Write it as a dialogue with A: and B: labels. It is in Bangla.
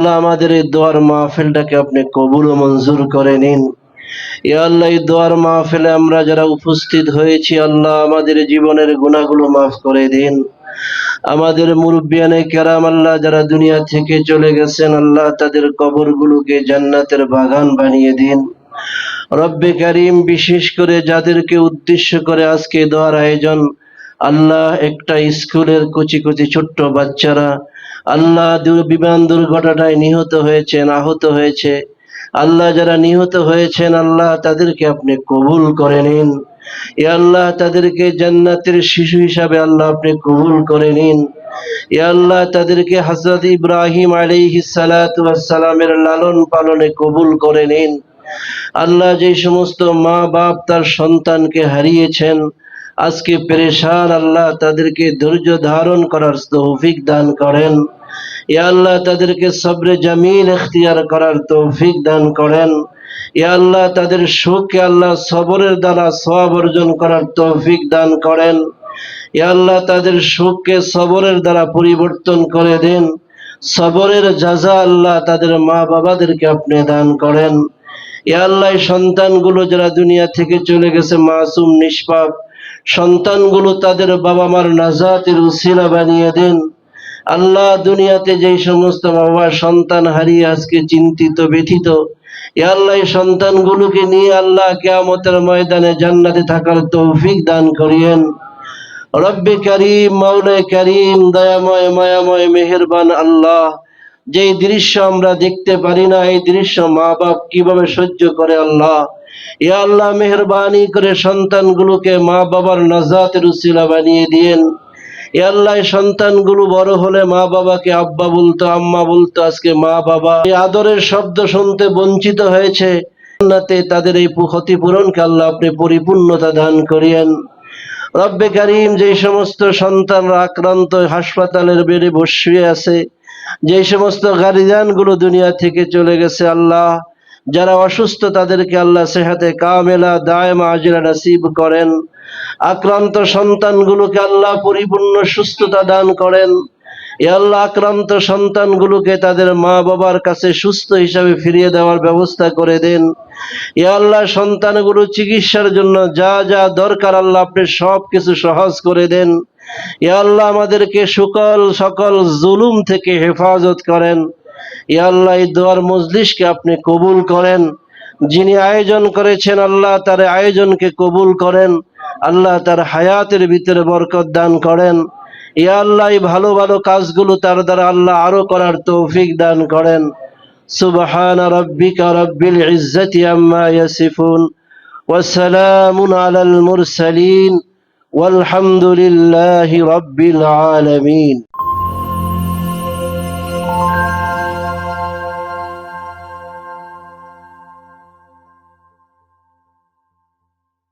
A: আল্লাহ আমাদের এই দোয়ার মাহফিলটাকে আপনি কবুল ও মঞ্জুর করে নিন। এ আল্লাহ, এই দোয়ার মাহফিলে আমরা যারা উপস্থিত হয়েছি, আল্লাহ আমাদের জীবনের গুণাগুলো মাফ করে দিন। আমাদের মুরব্বিয়ানে কেরাম, আল্লাহ যারা দুনিয়া থেকে চলে গেছেন, আল্লাহ তাদের কবরগুলোকে জান্নাতের বাগান বানিয়ে দিন। রব্বে করিম, বিশেষ করে যাদেরকে উদ্দেশ্য করে আজকে দোয়ার আয়োজন, আল্লাহ একটা স্কুলের কচি কচি ছোট্ট বাচ্চারা আল্লাহ বিমান দুর্ঘটনায় নিহত হয়েছেন, আহত হয়েছে। আল্লাহ যারা নিহত হয়েছেন, আল্লাহ তাদেরকে আপনি কবুল করে নিন। এ আল্লাহ তাদেরকে জান্নাতের শিশু হিসাবে আল্লাহ আপনি কবুল করে নিন। এ আল্লাহ তাদেরকে হজরত ইব্রাহিম আলাইহিস সালাতু ওয়াস সালামের লালন পালনে কবুল করে নিন। আল্লাহ যে সমস্ত মা বাপ তার সন্তানকে হারিয়েছেন আজকে পেরেশান আল্লাহ তাদেরকে ধৈর্য ধারণ করার তৌফিক দান করেন। এ আল্লাহ তাদেরকে সবরে জামিল এখতিয়ার করার তৌফিক দান করেন। এ আল্লাহ তাদের সুখকে আল্লাহ সবরের দ্বারা সব অর্জন করার তৌফিক দান করেন। এ আল্লাহ তাদের সুখকে সবরের দ্বারা পরিবর্তন করে দেন। সবরের যাজা আল্লাহ তাদের মা বাবাদেরকে আপনি দান করেন। এ আল্লাহ সন্তানগুলো যারা দুনিয়া থেকে চলে গেছে, মাসুম, নিষ্পাপ সন্তানগুলো তাদের বাবা মার নাজাতের উসিলা বানিয়ে দেন। আল্লাহ দুনিয়াতে যেই সমস্ত বাবা সন্তান হারিয়ে আজকে চিন্তিত, ব্যথিত আল্লাহ সন্তানগুলোকে নিয়ে আল্লাহ কেয়ামতের ময়দানে জান্নাতে থাকার তৌফিক দান করিয়েন। রব্বে করিম করিম, দয়াময়, মায়াময়, মেহেরবান আল্লাহ, যেই দৃশ্য আমরা দেখতে পারি না, এই দৃশ্য মা বাপ কীভাবে সহ্য করে আল্লাহ? আল্লাহ মেহরবানি করে সন্তানগুলোকে মা বাবার নাজাতের উসিলা বানিয়ে দিয়েন। এ আল্লাহ সন্তানগুলো বড় হলে মা বাবাকে আব্বা বলতো, আম্মা বলতো, আজকে মা বাবা। এই আদরের শব্দ শুনতে বঞ্চিত হয়েছে। তাদের এই ক্ষতিপূরণকে আল্লাহ আপনি পরিপূর্ণতা দান করিয়েন। রব্বে করিম যে সমস্ত সন্তানরা আক্রান্ত হাসপাতালের বেড়ে বসিয়ে আছে যে সমস্ত গার্জিয়ানগুলো দুনিয়া থেকে চলে গেছে, আল্লাহ যারা অসুস্থ, তাদেরকে আল্লাহ সেহাতে কামেলা, দায়মা, আজিরা নসিব করেন। আক্রান্ত সন্তানগুলোকে আল্লাহ পরিপূর্ণ সুস্থতা দান করেন। এ আল্লাহ আক্রান্ত সন্তানগুলোকে তাদের মা বাবার কাছে সুস্থ হিসাবে ফিরিয়ে দেওয়ার ব্যবস্থা করে দেন। এ আল্লাহ সন্তানগুলো চিকিৎসার জন্য যা যা দরকার আল্লাহ আপনি সব কিছু সহজ করে দেন। এ আল্লাহ আমাদেরকে সকল সকল জুলুম থেকে হেফাজত করেন। আল্লাহ এই দোয়ার মজলিসকে আপনি কবুল করেন যিনি আয়োজন করেছেন আল্লাহ তার আয়োজনকে কবুল করেন আল্লাহ তার হায়াতের ভিতরে বরকত দান করেন এ আল্লাহ এই ভালো ভালো কাজগুলো তার দ্বারা আল্লাহ আরো করার তৌফিক দান করেন সুবহান রাব্বিকা রাব্বিল ইজ্জাতি আম্মা ইয়াসিফুন وسلام على المرسلين والحمد لله رب العالمين